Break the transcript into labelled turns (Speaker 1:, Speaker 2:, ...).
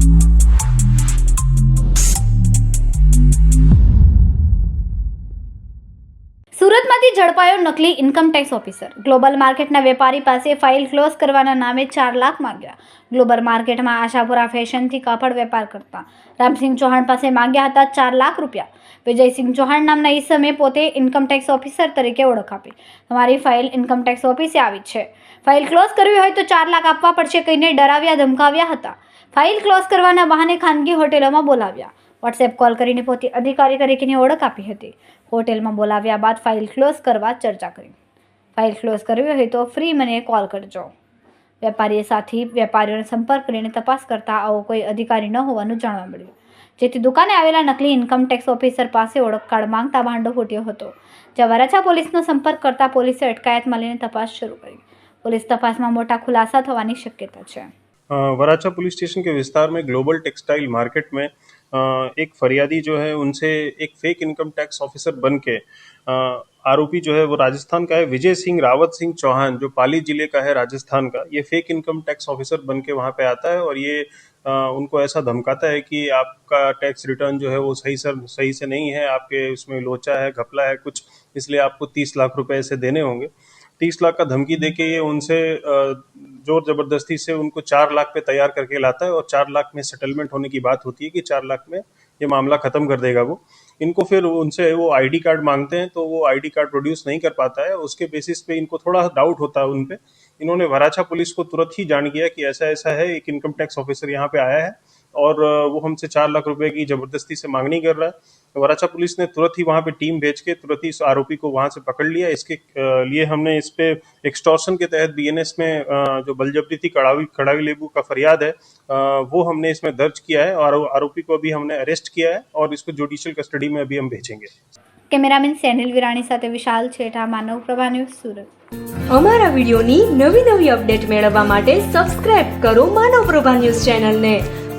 Speaker 1: Thank you. સુરતમાંથી ઝડપાયો નકલી income tax officer global માર્કેટના વેપારી પાસે ફાઇલ ક્લોઝ કરવાના નામે ચાર લાખ માંગ્યા. ગ્લોબલ માર્કેટમાં આશાપુરા ફેશનથી કાપડ વેપાર કરતા. રામસિંહ ચૌહાણ પાસે માંગ્યા હતા ચાર લાખ રૂપિયા. વિજયસિંહ ચૌહાણ નામના ઈસમે પોતે ઇન્કમટેક્સ ઓફિસર તરીકે ઓળખ આપી. તમારી ફાઇલ ઇન્કમટેક્સ ઓફિસે આવી છે. ફાઇલ ક્લોઝ કરવી હોય તો ચાર લાખ આપવા પડશે કહીને ડરાવ્યા, ધમકાવ્યા હતા. ફાઇલ ક્લોઝ કરવાના બહાને ખાનગી હોટેલોમાં બોલાવ્યા. વોટ્સએપ કોલ કરીને પોતે અધિકારી તરીકેની ઓળખ આપી હતી. હોટેલમાં બોલાવ્યા બાદ ફાઇલ ક્લોઝ કરવા ચર્ચા કરી. ફાઇલ ક્લોઝ કરવી હોય તો ફ્રી મને કોલ કરજો. વેપારીએ સાથી વેપારીઓને સંપર્ક કરીને તપાસ કરતા આવો કોઈ અધિકારી ન હોવાનું જાણવા મળ્યું. જેથી દુકાને આવેલા નકલી ઇન્કમ ટેક્સ ઓફિસર પાસે ઓળખ કાર્ડ માંગતા ભાંડો ફૂટ્યો હતો. જ્યાં વરાછા પોલીસનો સંપર્ક કરતા પોલીસે અટકાયતમાં લઈને તપાસ શરૂ કરી. પોલીસ તપાસમાં મોટા ખુલાસા થવાની શક્યતા છે.
Speaker 2: वराछा पुलिस स्टेशन के विस्तार में ग्लोबल टेक्सटाइल मार्केट में एक फरियादी जो है उनसे एक फेक इनकम टैक्स ऑफिसर बन के आरोपी जो है वो राजस्थान का है विजय सिंह रावत सिंह चौहान जो पाली ज़िले का है राजस्थान का। ये फेक इनकम टैक्स ऑफिसर बन के वहाँ पे आता है और ये अ, उनको ऐसा धमकाता है कि आपका टैक्स रिटर्न जो है वो सही सर सही से नहीं है आपके उसमें लोचा है घपला है कुछ इसलिए आपको तीस लाख रुपए ऐसे देने होंगे। तीस लाख का धमकी देके ये उनसे ज़ोर ज़बरदस्ती से उनको चार लाख पे तैयार करके लाता है और चार लाख में सेटलमेंट होने की बात होती है कि चार लाख में ये मामला खत्म कर देगा वो। इनको फिर उनसे वो आईडी कार्ड मांगते हैं तो वो आईडी कार्ड प्रोड्यूस नहीं कर पाता है। उसके बेसिस पे इनको थोड़ा डाउट होता है उन पे। इन्होंने वराछा पुलिस को तुरंत ही जान किया कि ऐसा ऐसा है, एक इनकम टैक्स ऑफिसर यहाँ पे आया है और वो हमसे चार लाख रुपए की ज़बरदस्ती से मांगनी कर रहा है। वराछा पुलिस ने तुरंत ही वहाँ पे टीम भेज के तुरंत ही इस आरोपी को वहाँ से पकड़ लिया इसके अ, लिए हमने इस पे एक्सटॉर्शन के तहत बीएनएस में अ, जो बलजबरी कड़ावी कड़ावी लेबू का फरियाद है अ, वो हमने इसमें दर्ज किया है और आरोपी को अभी हमने अरेस्ट किया है और इसको जुडिशियल कस्टडी में अभी हम भेजेंगे
Speaker 1: કેમેરામેન સેનિલ વિરાણી સાથે વિશાલ છેઠા માનવ પ્રભા ન્યૂઝ સુરત
Speaker 3: અમારા વિડીયોની નવી નવી અપડેટ મેળવવા માટે સબસ્ક્રાઇબ કરો માનવ પ્રભા ન્યૂઝ ચેનલને